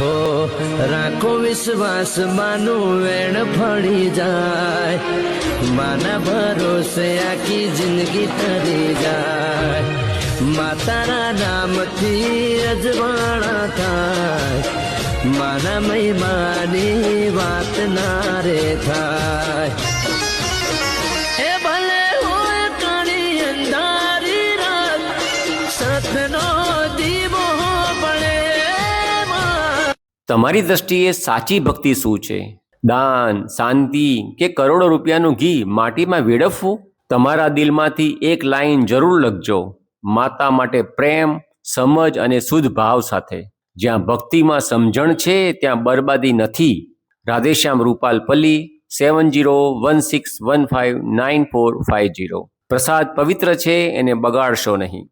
હો, રાખો વિશ્વાસ, માનું વેણ ફળી જાય. માના ભરોસે આખી જિંદગી તરી જાય. માતાના નામથી અજવાણા થાય. માના મહિમાની વાત ના રે થાય ભલે હોય કાળી અંધારી રાત સતનો તમારી દ્રષ્ટિએ સાચી ભક્તિ શું છે? દાન, શાંતિ કે કરોડો રૂપિયાનું ઘી માટીમાં વેડફવું? તમારા દિલમાંથી એક લાઈન જરૂર લખજો. માતા માટે પ્રેમ, સમજ અને શુદ્ધ ભાવ સાથે. જ્યાં ભક્તિમાં સમજણ છે, ત્યાં બરબાદી નથી. Radheshyam Rupal Palli seven zero one six one five nine four five zero પ્રસાદ પવિત્ર છે, એને બગાડશો નહીં.